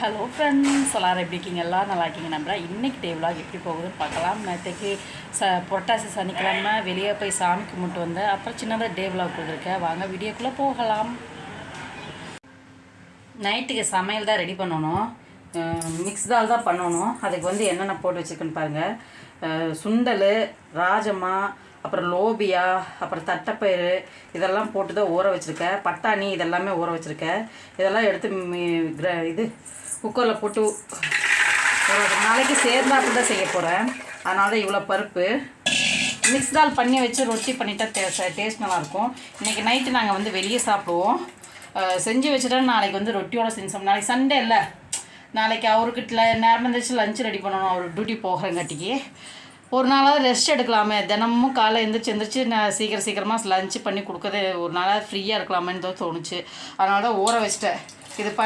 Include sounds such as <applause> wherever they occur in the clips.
Hello friends எல்லாரும் எப்படி இருக்கீங்க? எல்லாம் நல்லா இருக்கீங்க நம்புறேன். இன்றைக்கி டே எப்படி போகுதுன்னு பார்க்கலாம். நேற்றுக்கு ச புரட்டாசி சனிக்கிழமை வெளியே போய் சாமி கும்பிட்டு வந்தேன். அப்புறம் சின்னதாக டே vlog கொடுத்துருக்கேன் வாங்க வீடியோக்குள்ளே போகலாம். நைட்டுக்கு சமையல் தான் ரெடி பண்ணணும். மிக்ஸ் தால் தான் பண்ணணும். அதுக்கு வந்து என்னென்ன போட்டு வச்சுருக்குன்னு பாருங்கள் சுண்டல் ராஜமா அப்புறம் லோபியா அப்புறம் தட்டைப்பயிறு இதெல்லாம் போட்டு தான் ஊற வச்சுருக்கேன். பட்டாணி இதெல்லாமே ஊற வச்சுருக்கேன். இதெல்லாம் எடுத்து கிர- இது குக்கரில் போட்டு ஒரு நாளைக்கு சேர்ந்தாப்புல தான் செய்ய போகிறேன் அதனால தான் இவ்வளோ பருப்பு. மிக்ஸ் தால் பண்ணி வச்சு ரொட்டி பண்ணிட்டா டே டேஸ்ட் நல்லாயிருக்கும் இன்றைக்கி நைட்டு நாங்கள் வந்து வெளியே சாப்பிடுவோம். செஞ்சு வச்சுட்டா நாளைக்கு வந்து ரொட்டியோட செஞ்சோம். நாளைக்கு சண்டே இல்லை. நாளைக்கு அவருக்கிட்ட நேரம் இருந்துச்சு லஞ்ச் ரெடி பண்ணணும். அவர் டியூட்டி போகிறங்காட்டிக்கு. ஒரு நாளாவது ரெஸ்ட் எடுக்கலாமே. தினமும் காலை எந்திரிச்சு எந்திரிச்சு நான் சீக்கிரம் சீக்கிரமாக லஞ்சு பண்ணி கொடுக்கறதே ஒரு நாளாவது ஃப்ரீயாக இருக்கலாமேன்னு தான் தோணுச்சு. அதனால தான் ஊற வச்சிட்டேன். இது ப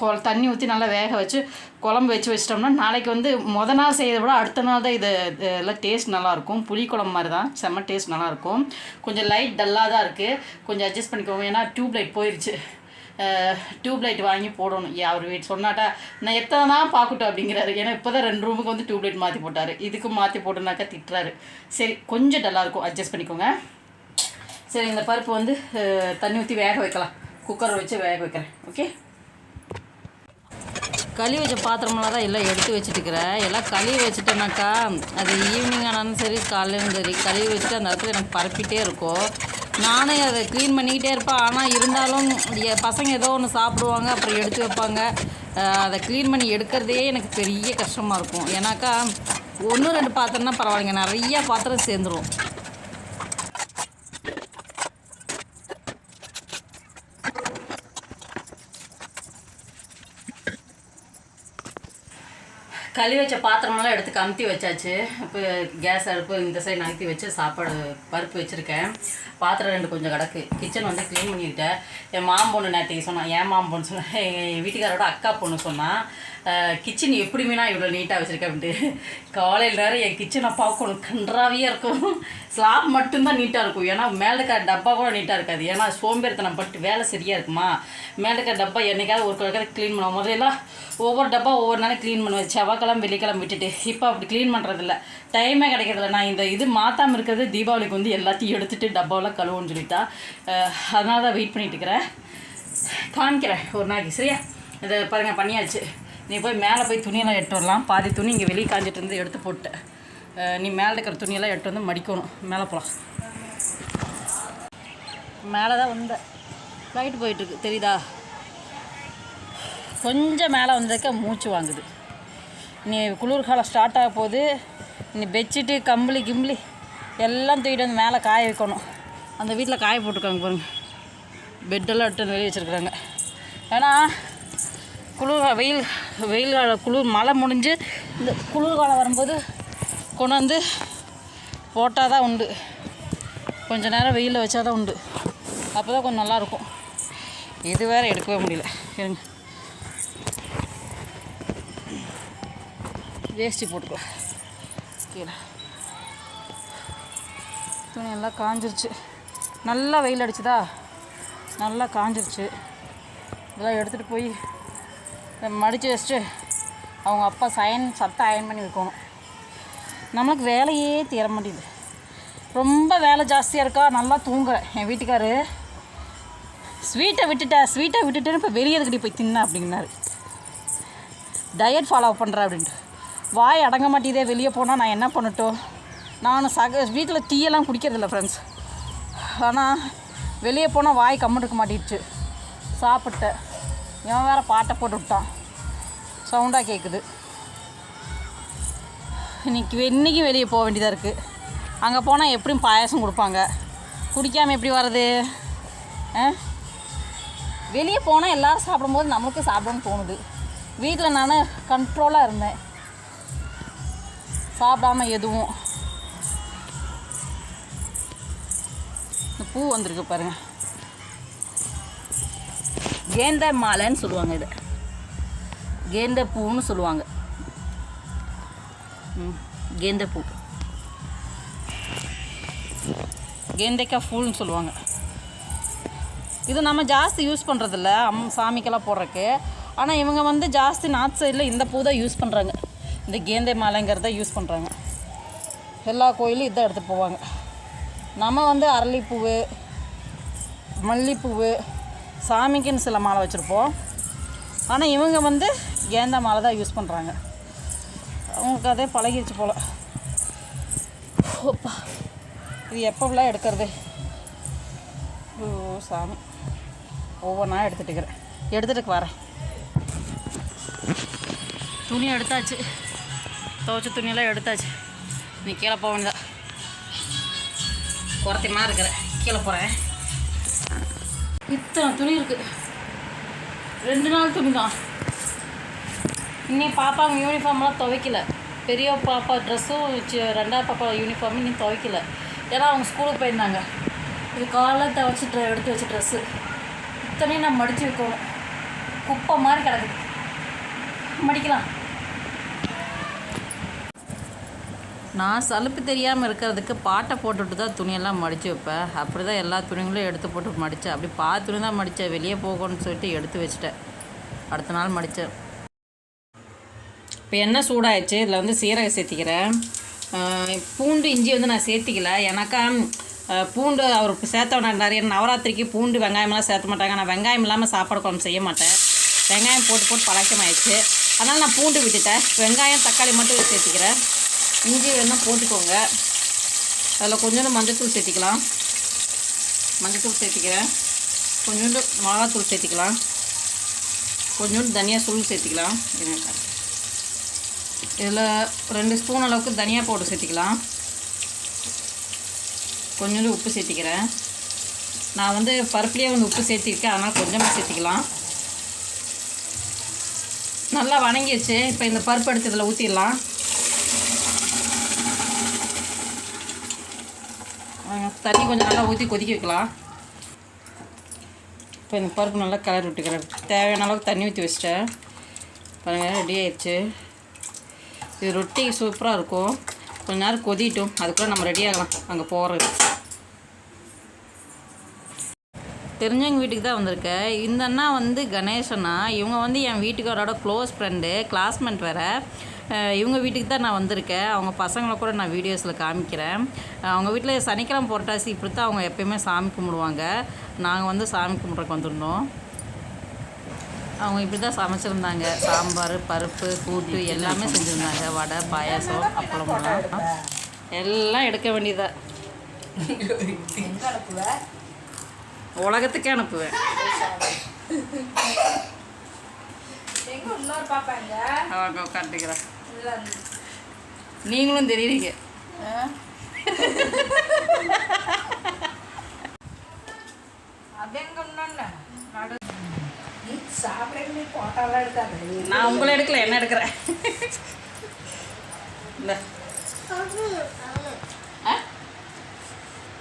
கொ தண்ணி ஊற்றி நல்லா வேக வச்சு குழம்பு வச்சு வச்சிட்டோம்னா நாளைக்கு வந்து மொதல் நாள் செய்யறதை விட அடுத்த நாள் தான் இது எல்லாம் டேஸ்ட் நல்லாயிருக்கும். புளி குழம்பு மாதிரி தான். செம்ம டேஸ்ட் நல்லாயிருக்கும். கொஞ்சம் லைட் டல்லாக தான் இருக்குது கொஞ்சம் அட்ஜஸ்ட் பண்ணிக்கோங்க. ஏன்னா டியூப் லைட் போயிடுச்சு டியூப் லைட் வாங்கி போடணும். ஏன் அவர் வீட்டு சொன்னாட்டா நான் எத்தனை தான் பார்க்கட்டும் அப்படிங்கிறாரு. ஏன்னா இப்போ தான் ரெண்டு ரூமுக்கு வந்து டியூப் லைட் மாற்றி போட்டார். இதுக்கு மாற்றி போட்டுனாக்கா திட்டுறாரு. சரி கொஞ்சம் டல்லாக இருக்கும். அட்ஜஸ்ட் பண்ணிக்கோங்க. சரி இந்த பருப்பு வந்து தண்ணி ஊற்றி வேக வைக்கலாம். குக்கர் வச்சு வேக வைக்கிறேன். ஓகே கழுவி வச்ச பாத்திரமெல்லாம் தான் எல்லாம் எடுத்து வச்சுட்டுக்கிறேன் எல்லாம் கழுவி வச்சுட்டேனாக்கா அது ஈவினிங் ஆனாலும் சரி காலையிலும் சரி கழுவி வச்சுட்டு அந்த இடத்துல எனக்கு பரப்பிட்டே இருக்கும். நானே அதை க்ளீன் பண்ணிக்கிட்டே இருப்பேன். ஆனால் இருந்தாலும் பசங்க ஏதோ ஒன்று சாப்பிடுவாங்க அப்புறம் எடுத்து வைப்பாங்க. அதை க்ளீன் பண்ணி எடுக்கிறதே எனக்கு பெரிய கஷ்டமாக இருக்கும். ஏன்னாக்கா ஒன்று ரெண்டு பாத்திரம்னா பரவாயில்லைங்க. நிறையா பாத்திரம் சேர்ந்துரும். கழுவி வச்ச பாத்திரமெல்லாம் எடுத்து கமுத்தி வச்சாச்சு. இப்போ கேஸ் அடுப்பு இந்த சைடு நகர்த்தி வச்சு சாப்பாடு பருப்பு வச்சுருக்கேன். பாத்திரம் ரெண்டு கொஞ்சம் கிடக்கு. கிச்சன் வந்து க்ளீன் பண்ணிக்கிட்டேன். என் மாம்பொண்ணு நேற்றுக்கு சொன்னான் என் மாம்பொண்ணு சொன்னேன் எங்கள் வீட்டுக்காரோட அக்கா பொண்ணு சொன்னான் கிச்சன் எப்படிமேனா இவ்வளோ நீட்டாக வச்சுருக்கேன் அப்படின்ட்டு. காலையில் நேரம் என் கிச்சனை பார்க்கணும். கன்றாவியாக இருக்கும். ஸ்லாப் மட்டும்தான் நீட்டாக இருக்கும். ஏன்னா மேலே இருக்கிற டப்பா கூட நீட்டாக இருக்காது. ஏன்னா சோம்பேறித்தனம் பட்டு வேலை சரியாக இருக்குமா? மேலே இருக்கிற டப்பா என்னைக்காவது ஒரு கலக்காவது க்ளீன் பண்ணுவோம் முதல்ல ஒவ்வொரு டப்பா ஒவ்வொரு நாளும் க்ளீன் பண்ணுவேன் செவ்வாய்க்கிழமை வெள்ளிக்கிழமை விட்டுட்டு. இப்போ அப்படி க்ளீன் பண்ணுறதில்ல டைமே கிடைக்கிறதில்ல. நான் இந்த இது மாற்றாமல் இருக்கிறது தீபாவளிக்கு வந்து எல்லாத்தையும் எடுத்துட்டு டப்பாவெல்லாம் கழுவுன்னு சொல்லிட்டா. அதனால தான் வெயிட் பண்ணிட்டு இருக்கிறேன். காமிக்கிறேன் ஒரு நாளைக்கு. சரியா? இதை பாருங்கள் பண்ணியாச்சு. நீ போய் மேலே போய் துணியெல்லாம் எடுத்து வரலாம். பாதி துணி இங்கே வெளியே காஞ்சிட்டு இருந்து எடுத்து போட்டு நீ மேலே இருக்கிற துணியெல்லாம் எடுத்து வந்து மடிக்கணும். மேலே போகலாம் மேலே தான் வந்தேன் லைட் போயிட்டுருக்கு தெரியுதா? கொஞ்சம் மேலே வந்ததுக்க மூச்சு வாங்குது. நீ குளிர்காலம் ஸ்டார்ட் ஆக போகுது. நீ பெட்ஷீட்டு கம்பளி கிம்பளி எல்லாம் தூக்கிட்டு வந்து மேலே காய வைக்கணும். அந்த வீட்டில் காய போட்டிருக்காங்க பாருங்கள் பெட்டெல்லாம் எடுத்து வந்து வெளியே வச்சுருக்குறாங்க. ஏன்னா குளிர் வெயில் வெயில் கால குளிர் மழை முடிஞ்சு இந்த குளிர்காலம் வரும்போது கொண்டு வந்து போட்டால் தான் உண்டு. கொஞ்ச நேரம் வெயிலில் வச்சா தான் உண்டு. அப்போ தான் கொஞ்சம் நல்லாயிருக்கும் இது வேறு எடுக்கவே முடியல. இருங்க. வேஷ்டி போட்டுக்கலாம் கீழே. துணி எல்லாம் காஞ்சிருச்சு. நல்லா வெயில் அடிச்சுதா? நல்லா காஞ்சிருச்சு. இதெல்லாம் எடுத்துகிட்டு போய் மடித்து வச்சுட்டு அவங்க அப்பா சயன் சட்டை அயன் பண்ணி வைக்கணும். நம்மளுக்கு வேலையே தீர மாட்டேங்குது. ரொம்ப வேலை ஜாஸ்தியாக இருக்கா? நல்லா தூங்க என் வீட்டுக்காரு ஸ்வீட்டை விட்டுட்டேன் ஸ்வீட்டை விட்டுட்டேன்னு இப்போ வெளியே எதுக்கடி போய் தின்ன? அப்படின்னாரு. டயட் ஃபாலோ பண்ணுறேன் அப்படின்ட்டு. வாய் அடங்க மாட்டேதே வெளியே போனால் நான் என்ன பண்ணட்டும்? நான் சக வீட்டில் டீயெல்லாம் குடிக்கிறதில்ல ஃப்ரெண்ட்ஸ் ஆனால் வெளியே போனால் வாய் கம்மன் இருக்க சாப்பிட்டேன். இவன் வேறு பாட்டை போட்டு விட்டான். சவுண்டாக கேட்குது இன்னைக்கு இன்றைக்கி வெளியே போக வேண்டியதாக இருக்குது அங்கே போனால் எப்படியும் பாயாசம் கொடுப்பாங்க. குடிக்காமல் எப்படி வர்றது? ஆ? வெளியே போனால் எல்லோரும் சாப்பிடும்போது நமக்கு சாப்பிடணும்னு தோணுது. வீட்டில் நான் கண்ட்ரோலாக இருந்தேன். சாப்பிடாம எதுவும். இந்த பூ வந்திருக்கு பாருங்கள் கேந்த மாலைன்னு சொல்லுவாங்க இதை. கேந்த பூன்னு சொல்லுவாங்க. கேந்த பூ கேந்தைக்காய் ஃபூல்னு சொல்லுவாங்க. இது நம்ம ஜாஸ்தி யூஸ் பண்ணுறதில்ல அம் சாமிக்கெல்லாம் போடுறக்கு ஆனால் இவங்க வந்து ஜாஸ்தி நார்த் சைடில் இந்த பூ தான் யூஸ் பண்ணுறாங்க இந்த கேந்தை மாலைங்கிறத யூஸ் பண்ணுறாங்க எல்லா கோயிலும் இதை எடுத்துகிட்டு போவாங்க. நம்ம வந்து அரளிப்பூவு மல்லிப்பூவு சாமிக்குன்னு சில மாலை வச்சுருப்போம். ஆனால் இவங்க வந்து கேந்தா மாலை தான் யூஸ் பண்ணுறாங்க அவங்களுக்கு அதே பழகிடுச்சு போல். ஓப்பா இது எப்போவெல்லாம் எடுக்கிறது? ஓ சாமி. ஒவ்வொன்றா எடுத்துட்டுக்கிறேன். எடுத்துட்டு வரேன். துணி எடுத்தாச்சு. துவைச்ச துணியெல்லாம் எடுத்தாச்சு. நீ கீழே போக வேண்டியதா குறத்தியமாக இருக்கிற கீழே போகிறேன் இத்தனை துணி இருக்குது ரெண்டு நாள் துணி தான். இன்னும் பாப்பாங்க யூனிஃபார்ம்லாம் துவைக்கல. பெரிய பாப்பா ட்ரெஸ்ஸும் ரெண்டாவது பாப்பா யூனிஃபார்மும் இன்னும் துவைக்கல. ஏன்னா அவங்க ஸ்கூலுக்கு போயிருந்தாங்க. இது காலை துவைச்சி எடுத்து வச்ச ட்ரெஸ்ஸு இத்தனையும் நான் மடித்து வைக்கணும். குப்பை மாதிரி கிடக்குது. மடிக்கலாம். நான் சலுப்பு தெரியாமல் இருக்கிறதுக்கு பாட்டை போட்டுட்டு தான் துணியெல்லாம் மடித்து வைப்பேன். அப்படி தான் எல்லா துணிகளும் எடுத்து போட்டு மடித்தேன் அப்படி பா துணி தான் மடித்தேன் வெளியே போகணும்னு சொல்லிட்டு எடுத்து வச்சுட்டேன். அடுத்த நாள் மடித்தேன் இப்போ எண்ணெய் சூடாயிடுச்சு. இதில் வந்து சீரகம் சேர்த்திக்கிறேன். பூண்டு இஞ்சி வந்து நான் சேர்த்திக்கல. எனக்கா பூண்டு அவர் சேர்த்த நிறைய நவராத்திரிக்கு பூண்டு வெங்காயமெல்லாம் சேர்த்த மாட்டாங்க. நான் வெங்காயம் இல்லாமல் சாப்பாடு குழம்பு செய்ய மாட்டேன். வெங்காயம் போட்டு போட்டு பழக்கமாயிடுச்சு. அதனால் நான் பூண்டு விட்டுட்டேன். வெங்காயம் தக்காளி மட்டும் சேர்த்திக்கிறேன். இஞ்சி வேணால் போட்டுக்கோங்க. அதில் கொஞ்சோண்டு மஞ்சத்தூள் சேர்த்திக்கலாம். மஞ்சத்தூள் சேர்த்திக்கிறேன். கொஞ்சோண்டு மிளகாத்தூள் சேர்த்திக்கலாம். கொஞ்சோண்டு தனியா தூள் சேர்த்திக்கலாம் இதில் ரெண்டு ஸ்பூன் அளவுக்கு தனியா பவுடர் சேர்த்திக்கலாம். கொஞ்சோண்டு உப்பு சேர்த்திக்கிறேன். நான் வந்து பருப்புலேயே வந்து உப்பு சேர்த்திருக்கேன். அதனால் கொஞ்சமாக சேர்த்திக்கலாம். நல்லா வணங்கிடுச்சு இப்போ இந்த பருப்பு எடுத்து இதில் ஊற்றிடலாம் தண்ணி கொஞ்சம் நல்லா ஊற்றி கொதிக்க வைக்கலாம். இப்போ இந்த பருப்பு நல்லா கலர் விட்டுக்கிறேன். தேவையான அளவுக்கு தண்ணி ஊற்றி வச்சிட்டேன். பாருங்கள் ரெடி ஆயிடுச்சு. இது ரொட்டி சூப்பராக இருக்கும். கொஞ்ச நேரம் கொதிட்டும். அதுக்குள்ளே நம்ம ரெடி ஆகலாம். அங்கே போகிறது தெரிஞ்சவங்க வீட்டுக்கு தான் வந்திருக்கேன் இந்த அண்ணா வந்து கணேசனா? இவங்க வந்து என் வீட்டுக்காரோட க்ளோஸ் ஃப்ரெண்டு கிளாஸ்மேட் வேறு. இவங்க வீட்டுக்கு தான் நான் வந்திருக்கேன் அவங்க பசங்களை கூட நான் வீடியோஸில் காமிக்கிறேன். அவங்க வீட்டில் சனிக்கிழமை புரட்டாசி இப்படி தான் அவங்க எப்பயுமே சாமி கும்பிடுவாங்க. நாங்கள் வந்து சாமி கும்பிட்றக்கு வந்திருந்தோம். அவங்க இப்படி தான் சமைச்சிருந்தாங்க. சாம்பார் பருப்பு கூட்டு எல்லாமே செஞ்சுருந்தாங்க. வடை பாயாசம் அப்பளம்லாம் எல்லாம் எடுக்க வேண்டியதாக உலகத்துக்கே அனுப்புவேன். அவங்க உட்காந்துக்கிறேன் நீங்களும் தெரியுறீங்க. நான் உங்களை எடுக்கல என்ன எடுக்கிறேன்?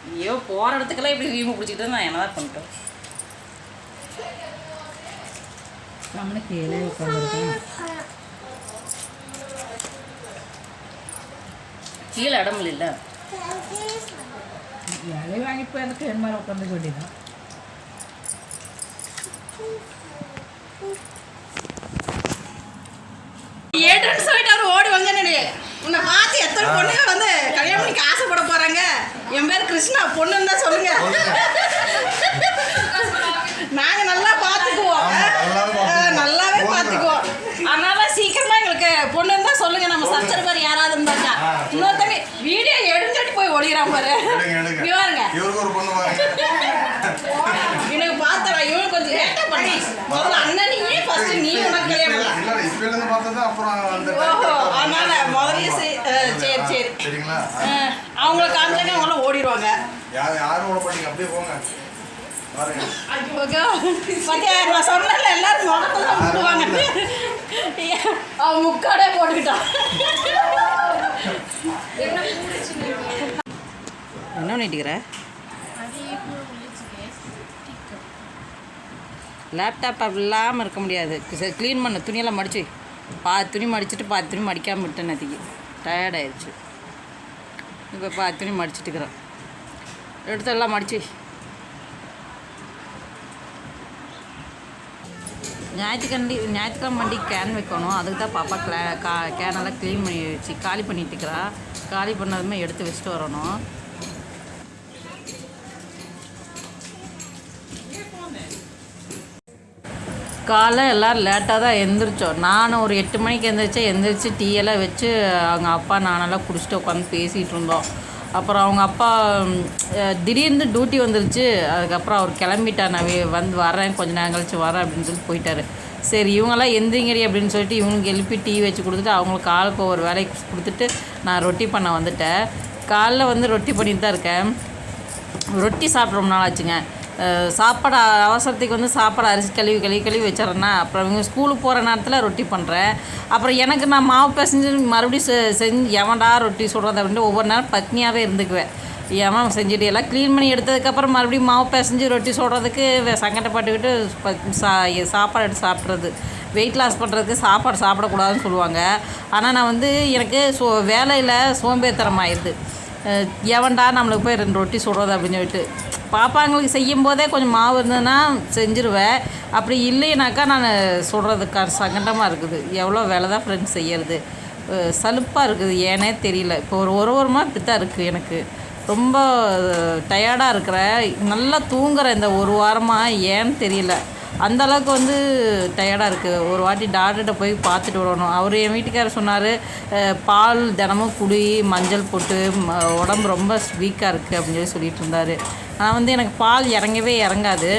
ஐயோ போகிற இடத்துக்கெல்லாம் இப்படி வீம்பு பிடிச்சிக்கிட்டு நான் என்னதான் பண்ணிட்டோம்? நம்மள கீழே உட்காந்துருக்கேன் கீழே இடம் இல்லை இலை வாங்கி போய் அந்த கேன் மேலே உட்காந்துக்க வேண்டியதான் ஏற்றுன்னு சொல்லிட்டு அவர் ஓடி வந்தேன்னு உன்னை பார்த்து எத்தனை பொண்ணுங்க வந்து கல்யாணம் பண்ணிக்க ஆசைப்பட போறாங்க? என் பேர் கிருஷ்ணா பொண்ணுன்னு தான் சொல்லுங்க. நாங்க நல்லா பார்த்துக்குவோம் ஆமா, நல்லாவே. பார்த்துக்குவோம் அதனால சீக்கிரமா எங்களுக்கு பொண்ணு தான் சொல்லுங்க. நம்ம சப்ஸ்கிரைபர் யாராவது இருந்தாங்க ஆ, இன்னொரு தம்பி வீடியோ எடுத்துட்டு போய் ஒளிகிறான் பாரு. பாருங்க. எனக்கு பார்த்தவன் இவன் கொஞ்சம் லேட்டா பண்ணி. முதல்ல அண்ணன் நீயே ஃபர்ஸ்ட் நீ உனக்கு கல்யாணம் இருந்து பார்த்தது அப்புறம் அந்த அதனால முதல்ல சரி சரி. சரி சரிங்களா அவங்கள காமிச்சாங்க அவங்கள ஓடிடுவாங்க. யார் யாரும் விட மாட்டீங்க அப்படியே போங்க. பாருங்க. ஐயோ, பாத்தியா நான் சொன்னேன்ல எல்லாரும் முகத்துல முட்டுவாங்க அவன் முக்காடே போட்டுக்கிட்டான் என்ன பண்ணிட்டுக்கிற லேப்டாப் இல்லாமல் இருக்க முடியாது. க்ளீன் பண்ண. துணியெல்லாம் மடிச்சு பாதி துணி மடிச்சுட்டு பாதி துணி மடிக்காமல் விட்டேன் அதுக்கு டயர்டாயிடுச்சு இப்போ பாதி துணி மடிச்சிட்டு எடுத்து எல்லாம் மடிச்சு ஞாயிற்றுக்கண்டி ஞாயிற்றுக்கிழமை வண்டி கேன் வைக்கணும். அதுக்கு தான் பாப்பா கிளா கா கேனெல்லாம் க்ளீன் பண்ணி வச்சு காலி பண்ணிட்டு காலி பண்ணதுமே எடுத்து வச்சுட்டு வரணும். காலைல எல்லோரும் லேட்டாக தான் எழுந்திரிச்சோம் நானும் ஒரு எட்டு மணிக்கு எந்திரிச்சேன் எழுந்திரிச்சு டீயெல்லாம் வச்சு அவங்க அப்பா நானெல்லாம் குடிச்சிட்டு உட்காந்து பேசிகிட்டு இருந்தோம். அப்புறம் அவங்க அப்பா திடீர்னு டியூட்டி வந்துருச்சு. அதுக்கப்புறம் அவர் கிளம்பிட்டார். நான் வந்து வரேன். கொஞ்ச நேரம் கழிச்சு வரேன் அப்படின்னு சொல்லி போயிட்டாரு. சரி இவங்கெல்லாம் எந்திரிங்கடி அப்படின்னு சொல்லிட்டு இவங்களுக்கு எழுப்பி டீ வச்சு கொடுத்துட்டு அவங்களுக்கு ஆளுக்கு ஒரு வேலைக்கு கொடுத்துட்டு நான் ரொட்டி பண்ண வந்துட்டேன். காலைல வந்து ரொட்டி பண்ணிட்டு தான் இருக்கேன். ரொட்டி சாப்பிட்ற ரொம்ப நாள் ஆச்சுங்க. சாப்பாடு அவசரத்துக்கு வந்து சாப்பாடு அரிசி கழுவி கழுவி கழுவி வச்சிட்றேன்னா அப்புறம் இவங்க ஸ்கூலுக்கு போகிற நேரத்தில் ரொட்டி பண்ணுறேன் அப்புறம் எனக்கு நான் மாவு பிசைஞ்சு மறுபடியும் செ- செஞ்சு எவன்டா ரொட்டி சுடுறது அப்படின்ட்டு ஒவ்வொரு நேரம் பத்னியாகவே இருந்துக்குவேன். எவன் செஞ்சுட்டு எல்லாம் க்ளீன் பண்ணி எடுத்ததுக்கப்புறம் மறுபடியும் மாவு பிசைஞ்சு ரொட்டி சுடுறதுக்கு வே- சங்கடப்பட்டுக்கிட்டு சா சாப்பாடு எடுத்து சாப்பிட்றது. வெயிட் லாஸ் பண்ணுறதுக்கு சாப்பாடு சாப்பிடக்கூடாதுன்னு சொல்லுவாங்க. ஆனால் நான் வந்து எனக்கு சோ வேலையில் சோம்பேறித்தனம் ஆயிடுது எவன்டா நம்மளுக்கு போய் ரெண்டு ரொட்டி சுடுறது அப்படின்னு சொல்லிட்டு. பாப்பாங்களுக்கு செய்யும் போதே கொஞ்சம் மாவு இருந்ததுன்னா செஞ்சுருவேன் அப்படி இல்லைனாக்கா நான் சொல்கிறதுக்கா சங்கடமாக இருக்குது. எவ்வளோ வேலை தான் ஃப்ரெண்ட்ஸ் செய்யறது. சலுப்பாக இருக்குது. ஏனே தெரியல. இப்போ ஒரு ஒரு வாரமாக இப்படி தான் இருக்குது எனக்கு. ரொம்ப டயர்டாக இருக்கிறேன். நல்லா தூங்குறேன் இந்த ஒரு வாரமாக ஏன்னு தெரியல. அந்த அளவுக்கு வந்து டயர்டாக இருக்குது ஒரு வாட்டி டாக்டர்கிட்ட போய் பார்த்துட்டு வரணும் அவர் என் வீட்டுக்காரர் சொன்னார் பால் தினமும் குடி மஞ்சள் போட்டு உடம்பு ரொம்ப வீக்காக இருக்குது அப்படின்னு சொல்லி சொல்லிட்டு இருந்தார். ஆனால் வந்து எனக்கு பால் இறங்கவே இறங்காது.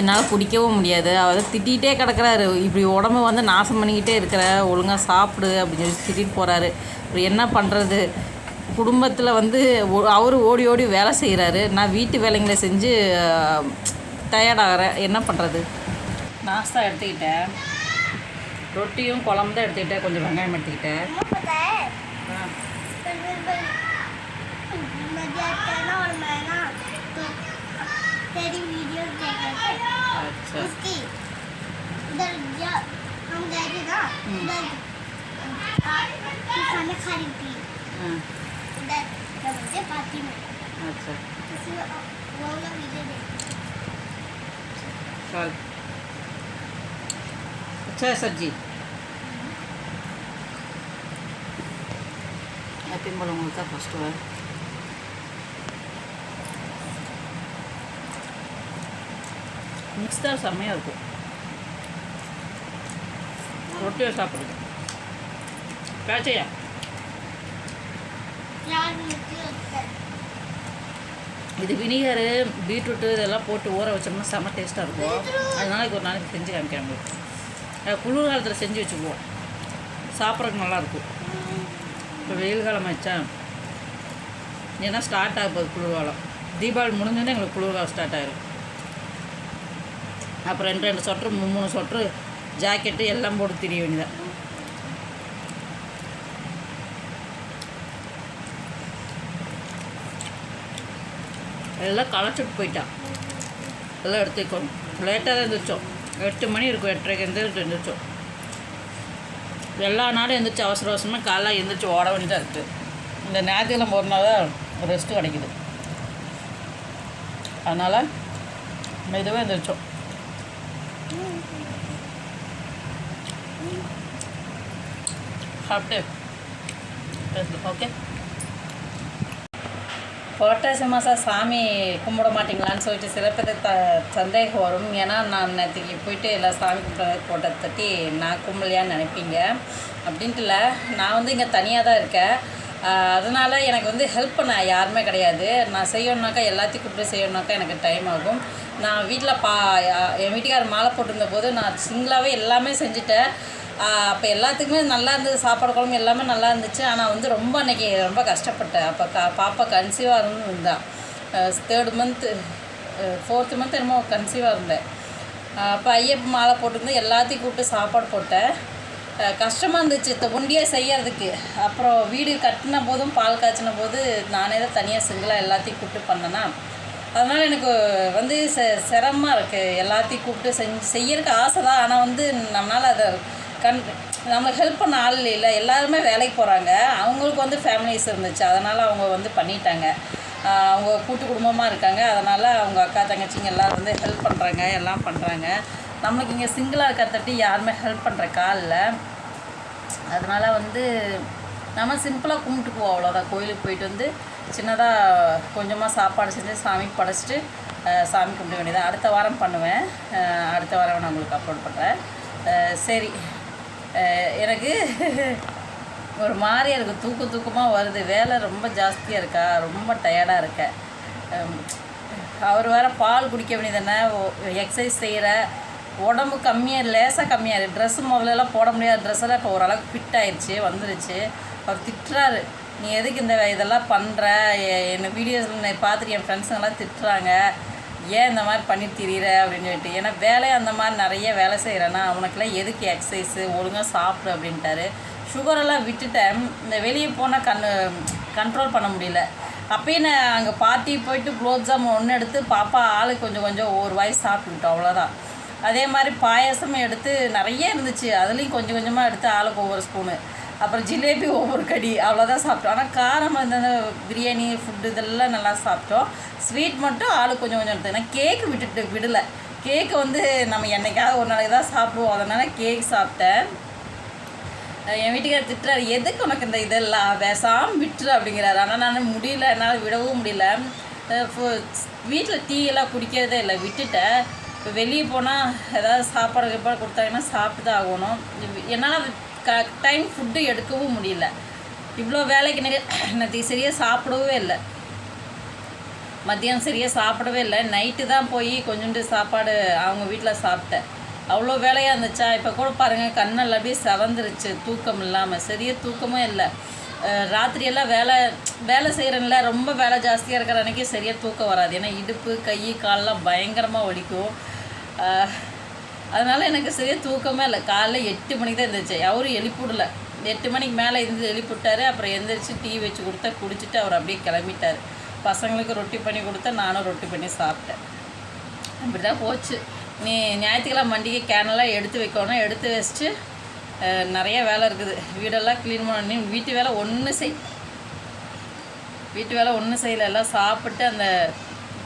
என்னால் குடிக்கவும் முடியாது. அவர் திட்டிகிட்டே கிடக்குறாரு. இப்படி உடம்பு வந்து நாசம் பண்ணிக்கிட்டே இருக்கிற ஒழுங்காக சாப்பிடு அப்படின்னு சொல்லி திட்டிட்டு போகிறாரு அப்புறம் என்ன பண்ணுறது குடும்பத்தில் வந்து அவர் ஓடி ஓடி வேலை செய்கிறாரு நான் வீட்டு வேலைங்களை செஞ்சு டயர்டாகிறேன் என்ன பண்ணுறது நாஸ்தா எடுத்துக்கிட்டேன் ரொட்டியும் குழம்பு தான் எடுத்துக்கிட்டேன் கொஞ்சம் வெங்காயம் எடுத்துக்கிட்டேன் पता चल अच्छा है सब्जी எப்பயும் போல உங்களுக்கு தான் ஃபஸ்ட்டு வர மிக்ஸ் தான் செம்மையாக இருக்கும் ரொட்டியை சாப்பிடுது பேச்சையா இது வினிகரு பீட்ரூட்டு இதெல்லாம் போட்டு ஊற வச்சோம்னா செம்ம டேஸ்ட்டாக இருக்கும். அதனால இது ஒரு நாளைக்கு செஞ்சு காமிக்கிறேன் உங்களுக்கு. குளிர் காலத்தில் செஞ்சு வச்சுக்குவோம். சாப்பிட்றதுக்கு நல்லாயிருக்கும் இப்போ வெயில் காலம் ஆச்சா? ஏன்னா ஸ்டார்ட் ஆக போகுது குளிர்காலம் தீபாவளி முடிஞ்சோடனே எங்களுக்கு குளிர்காலம் ஸ்டார்ட் ஆகிடும் அப்புறம் ரெண்டு ரெண்டு சொட்ரு மூணு மூணு சொட்ரு ஜாக்கெட்டு எல்லாம் போட்டு திரிய வேண்டியதான் எல்லாம் களைச்சிட்டு போயிட்டான் எல்லாம் எடுத்துக்கோ லேட்டாக தான் எழுந்திரிச்சோம் எட்டு மணி இருக்கும் எட்டரைக்கு எழுந்திரிச்சு எழுந்திரிச்சோம் எல்லா நாளும் எழுந்திரிச்சு அவசர அவசரமாக காலைல எழுந்திரிச்சு ஓட வேண்டியதாக இருக்குது இந்த ஞாயிற்றுக்கிழமை ஒரு நாள் தான் ரெஸ்ட்டு கிடைக்குது. அதனால் மெதுவாக எழுந்திரிச்சோம் சாப்பிட்டு ஓகே புரட்டாசி மாதம் சாமி கும்பிட மாட்டிங்களான்னு சொல்லிட்டு சில பேர் த சந்தேகம் வரும். ஏன்னா நான் நேற்றுக்கு போயிட்டு எல்லாம் சாமி கும்பிட்றது போட்டதை தட்டி நான் கும்பலையான்னு நினைப்பீங்க. அப்படின்ட்டு இல்லை. நான் வந்து இங்கே தனியாக தான் இருக்கேன். அதனால் எனக்கு வந்து ஹெல்ப் பண்ண யாருமே கிடையாது. நான் செய்யணுனாக்கா எல்லாத்தையும் கூப்பிட்டு செய்யணுனாக்கா எனக்கு டைம் ஆகும். நான் வீட்டில் பா என் வீட்டுக்காரர் மாலை போட்டிருந்த போது நான் சிங்கிளாகவே எல்லாமே செஞ்சுட்டேன். அப்போ எல்லாத்துக்குமே நல்லா இருந்தது. சாப்பாடு குழம்பு எல்லாமே நல்லா இருந்துச்சு. ஆனால் வந்து ரொம்ப அன்றைக்கி ரொம்ப கஷ்டப்பட்டேன். அப்போ கா பாப்பா கன்சீவாக இருந்தான் தேர்டு மந்த்து ஃபோர்த்து மந்த் என்னமோ கன்சீவாக இருந்தேன். அப்போ ஐயப்ப மாலை போட்டிருந்து எல்லாத்தையும் கூப்பிட்டு சாப்பாடு போட்டேன். கஷ்டமாக இருந்துச்சு. இந்த ஒண்டியாக செய்யறதுக்கு. அப்புறம் வீடு கட்டின போதும் பால் காய்ச்சின போது நானே தான் தனியாக சிங்கிளாக எல்லாத்தையும் கூப்பிட்டு பண்ணேன்னா அதனால் எனக்கு வந்து செ சிரமமாக இருக்குது எல்லாத்தையும் கூப்பிட்டு செஞ்சு செய்யறதுக்கு ஆசை தான். ஆனால் வந்து நம்மளால் அதை கண் நம்மளுக்கு ஹெல்ப் பண்ண ஆள் இல்லை எல்லாருமே வேலைக்கு போகிறாங்க அவங்களுக்கு வந்து ஃபேமிலிஸ் இருந்துச்சு. அதனால் அவங்க வந்து பண்ணிட்டாங்க. அவங்க கூட்டு குடும்பமாக இருக்காங்க. அதனால் அவங்க அக்கா தங்கச்சிங்க எல்லோரும் வந்து ஹெல்ப் பண்ணுறாங்க எல்லாம் பண்ணுறாங்க நம்மளுக்கு இங்கே சிங்கிளாக இருக்கிறதட்டி யாருமே ஹெல்ப் பண்ணுற காலில் அதனால் வந்து நம்ம சிம்பிளாக கும்பிட்டுக்குவோம் அவ்வளோதான் கோயிலுக்கு போயிட்டு வந்து சின்னதாக கொஞ்சமாக சாப்பாடு செஞ்சு சாமிக்கு படைச்சிட்டு சாமி கும்பிட வேண்டியது அடுத்த வாரம் பண்ணுவேன். அடுத்த வாரம் நான் உங்களுக்கு அப்லோட் பண்ணுறேன் சரி. எனக்கு <laughs> ஒரு மாதிரி எனக்கு தூக்கு தூக்கமாக வருது. வேலை ரொம்ப ஜாஸ்தியாக இருக்கா? ரொம்ப டயர்டாக இருக்க அவர் வேறு பால் குடிக்க வேண்டியதுதானே? எக்ஸசைஸ் செய்கிற உடம்பு கம்மியாக லேசாக கம்மியாக இருக்குது ட்ரெஸ்ஸு முதல்லலாம் போட முடியாத ட்ரெஸ்ஸெல்லாம் இப்போ ஓரளவுக்கு ஃபிட் ஆயிடுச்சு வந்துருச்சு. அவர் திட்டுறாரு. நீ எதுக்கு இந்த இதெல்லாம் பண்ணுற என்ன வீடியோஸில் பார்த்துட்டு என் ஃப்ரெண்ட்ஸுங்கெல்லாம் திட்டுறாங்க. ஏன் இந்த மாதிரி பண்ணி திரியிற அப்படின்னு சொல்லிட்டு. ஏன்னா வேலையை அந்த மாதிரி நிறைய வேலை செய்கிறேன்னா அவனுக்குலாம் எதுக்கு எக்ஸசைஸு ஒழுங்காக சாப்பிடு அப்படின்ட்டாரு. சுகரெல்லாம் விட்டுட்டேன். இந்த வெளியே போனால் கண் கண்ட்ரோல் பண்ண முடியல. அப்பயும் நான் அங்கே பார்ட்டி போயிட்டு குலோப்ஜாம் ஒன்று எடுத்து பாப்பா ஆளு கொஞ்சம் கொஞ்சம் ஒவ்வொரு வாய் சாப்பிட்டுக்கிட்டோம் அவ்வளோதான் அதே மாதிரி பாயாசமும் எடுத்து நிறைய இருந்துச்சு. அதுலேயும் கொஞ்சம் கொஞ்சமாக எடுத்து ஆளுக்கு ஒவ்வொரு ஸ்பூனு அப்புறம் ஜிலேபி ஒவ்வொரு கடி அவ்வளோதான் சாப்பிட்டோம். ஆனால் காரம் அந்த பிரியாணி ஃபுட்டு இதெல்லாம் நல்லா சாப்பிட்டோம். ஸ்வீட் மட்டும் ஆளு கொஞ்சம் கொஞ்சம் எடுத்து நான் கேக்கு விட்டுட்டு விடலை. கேக்கு வந்து நம்ம என்னைக்காவது ஒரு நாளைக்கு தான் சாப்பிடுவோம். அதனால் கேக் சாப்பிட்டேன். என் வீட்டுக்காரர் திட்டுறாரு எதுக்கு உனக்கு இந்த இதெல்லாம்? பேசாமல் விட்டுரு அப்படிங்கிறாரு. ஆனால் நான் முடியல. என்னால் விடவும் முடியல. வீட்டில் டீ எல்லாம் குடிக்கிறதே இல்லை. விட்டுட்டேன். இப்போ வெளியே போனால் ஏதாவது சாப்பாடு கீப்பாடு கொடுத்தாங்கன்னா சாப்பிட்டு தான் ஆகணும். என்னால் க டைம் ஃபுட்டு எடுக்கவும் முடியல. இவ்வளோ வேலைக்கு நிறைய நேற்று சரியாக சாப்பிடவே இல்லை. மத்தியானம் சரியாக சாப்பிடவே இல்லை. நைட்டு தான் போய் கொஞ்சோண்டு சாப்பாடு அவங்க வீட்டில் சாப்பிட்டேன். அவ்வளோ வேலையாக இருந்துச்சா? இப்போ கூட பாருங்கள் கண்ணெல்லாம் அப்படியே செவந்துருச்சு. தூக்கம் இல்லாமல் சரியாக தூக்கமும் இல்லை. ராத்திரியெல்லாம் வேலை வேலை செய்கிறேன்ல ரொம்ப வேலை ஜாஸ்தியாக இருக்கிற அன்றைக்கி சரியாக தூக்கம் வராது. ஏன்னா இடுப்பு கை காலெலாம் பயங்கரமாக வலிக்கும். அதனால் எனக்கு சரியாக தூக்கமே இல்லை. காலைல எட்டு மணிக்கு தான் இருந்துச்சு அவரும் எழுப்பிவிடல. எட்டு மணிக்கு மேலே இருந்து எழுப்பிவிட்டார். அப்புறம் எந்திரிச்சு டீ வச்சு கொடுத்தா குடிச்சிட்டு அவர் அப்படியே கிளம்பிட்டார். பசங்களுக்கு ரொட்டி பண்ணி கொடுத்தா நானும் ரொட்டி பண்ணி சாப்பிட்டேன். அப்படி தான் போச்சு. நீ ஞாயிற்றுக்கிழமை மண்டிகை கேனெல்லாம் எடுத்து வைக்கணும் எடுத்து வச்சுட்டு நிறைய வேலை இருக்குது. வீடெல்லாம் க்ளீன் பண்ணி வீட்டு வேலை ஒன்று செய். வீட்டு வேலை ஒன்றும் செய்யலை. எல்லாம் சாப்பிட்டு அந்த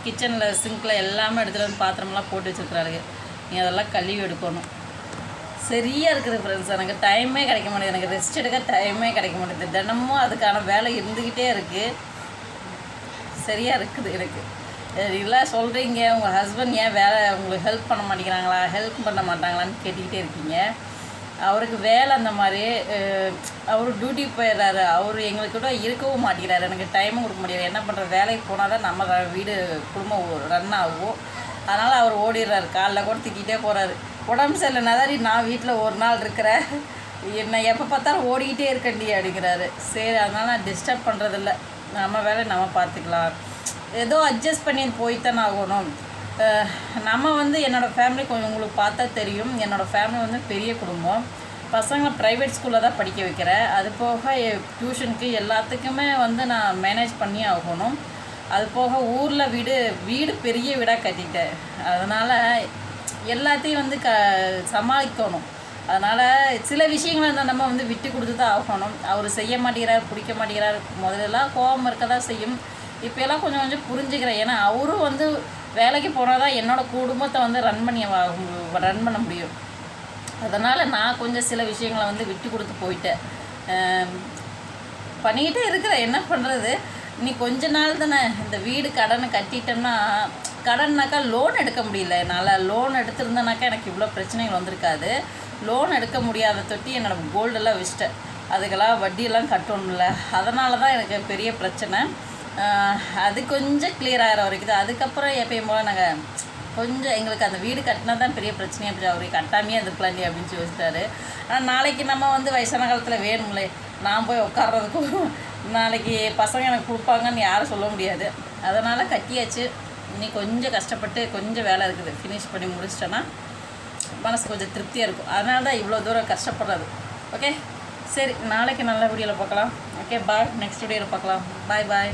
கிச்சனில் சிங்கில் எல்லாமே எடுத்துகிட்டு வந்து பாத்திரமெல்லாம் போட்டு வச்சுருக்குறாரு நீங்கள் அதெல்லாம் கழுவி எடுக்கணும். சரியாக இருக்குது ஃப்ரெண்ட்ஸ் எனக்கு டைமே கிடைக்க மாட்டேங்குது. எனக்கு ரெஸ்ட் எடுக்க டைமே கிடைக்க மாட்டேங்குது. தினமும் அதுக்கான வேலை இருந்துக்கிட்டே இருக்குது சரியாக இருக்குது எனக்கு. இதெல்லாம் சொல்கிறீங்க உங்கள் ஹஸ்பண்ட் ஏன் வேலை உங்களுக்கு ஹெல்ப் பண்ண மாட்டேங்கிறாங்களா? ஹெல்ப் பண்ண மாட்டாங்களான்னு கேட்டுக்கிட்டே இருக்கீங்க. அவருக்கு வேலை அந்த மாதிரி அவர் டியூட்டி போயிடுறாரு. அவர் எங்களுக்கு கூட இருக்கவும் மாட்டேங்கிறாரு. எனக்கு டைமும் கொடுக்க முடியாது என்ன பண்ணுற வேலைக்கு போனால் தான் நம்ம வீடு குடும்பம் ரன் ஆகும். அதனால் அவர் ஓடிடுறாரு. காலைல கூட திக்கிட்டே போகிறாரு உடம்பு சரியில்லைனா தான் நான் வீட்டில் ஒரு நாள் இருக்கிறேன் என்ன எப்போ பார்த்தாலும் ஓடிக்கிட்டே இருக்கண்டி அப்படிங்கிறாரு. சரி அதனால் நான் டிஸ்டர்ப் பண்ணுறதில்ல நம்ம வேலை நம்ம பார்த்துக்கலாம். ஏதோ அட்ஜஸ்ட் பண்ணி போய்த்தானே ஆகணும். நம்ம வந்து என்னோடய ஃபேமிலி கொஞ்சம் உங்களுக்கு பார்த்தா தெரியும். என்னோடய ஃபேமிலி வந்து பெரிய குடும்பம். பசங்களை ப்ரைவேட் ஸ்கூலில் தான் படிக்க வைக்கிறேன். அது போக டியூஷனுக்கு எல்லாத்துக்குமே வந்து நான் மேனேஜ் பண்ணி ஆகணும். அது போக ஊரில் வீடு வீடு பெரிய வீடாக கட்டிட்டேன். அதனால் எல்லாத்தையும் வந்து க சமாளிக்கணும். அதனால் சில விஷயங்களை வந்து நம்ம வந்து விட்டு கொடுத்து தான் ஆகணும். அவர் செய்ய மாட்டேங்கிறார் பிடிக்க மாட்டேங்கிறார். முதல்லலாம் கோபம் இருக்க தான் செய்யும். இப்போலாம் கொஞ்சம் கொஞ்சம் புரிஞ்சுக்கிறேன். ஏன்னா அவரும் வந்து வேலைக்கு போனால் தான் என்னோடய குடும்பத்தை வந்து ரன் பண்ணி ரன் பண்ண முடியும். அதனால் நான் கொஞ்சம் சில விஷயங்களை வந்து விட்டு கொடுத்து போயிட்டேன். பண்ணிக்கிட்டே இருக்கிறேன். என்ன பண்ணுறது நீ கொஞ்ச நாள் தானே இந்த வீடு கடனை கட்டிட்டோம்னா கடன்னாக்கா லோன் எடுக்க முடியல. என்னால் லோன் எடுத்திருந்தேனாக்கா எனக்கு இவ்வளோ பிரச்சனைகள் வந்திருக்காது. லோன் எடுக்க முடியாத தொட்டி என்னோடய கோல்டெல்லாம் வச்சிட்டேன். அதுக்கெல்லாம் வட்டியெல்லாம் கட்டணும்ல. அதனால தான் எனக்கு பெரிய பிரச்சனை. அது கொஞ்சம் கிளியர் ஆகிற வரைக்கும் தான் அதுக்கப்புறம் எப்பயும் போல் நாங்கள் கொஞ்சம் எங்களுக்கு அந்த வீடு கட்டினா தான் பெரிய பிரச்சனையாக இருந்துச்சு. அவரு கட்டாமையே இருந்துக்கலாண்டி அப்படின்னு சொல்லி ஆனால் நாளைக்கு நம்ம வந்து வயசான காலத்தில் வேணும்லே. நான் போய் உட்கார்றதுக்கும் நாளைக்கு பசங்க எனக்கு கொடுப்பாங்கன்னு யாரும் சொல்ல முடியாது. அதனால் கட்டியாச்சு. இன்னி கொஞ்சம் கஷ்டப்பட்டு கொஞ்சம் வேலை இருக்குது. ஃபினிஷ் பண்ணி முடிச்சிட்டேன்னா மனசு கொஞ்சம் திருப்தியாக இருக்கும். அதனால தான் இவ்வளோ தூரம் கஷ்டப்படுறது. ஓகே சரி நாளைக்கு நல்ல வீடியோவில் பார்க்கலாம். ஓகே பாய் நெக்ஸ்ட் வீடியோவில் பார்க்கலாம். பாய் பாய்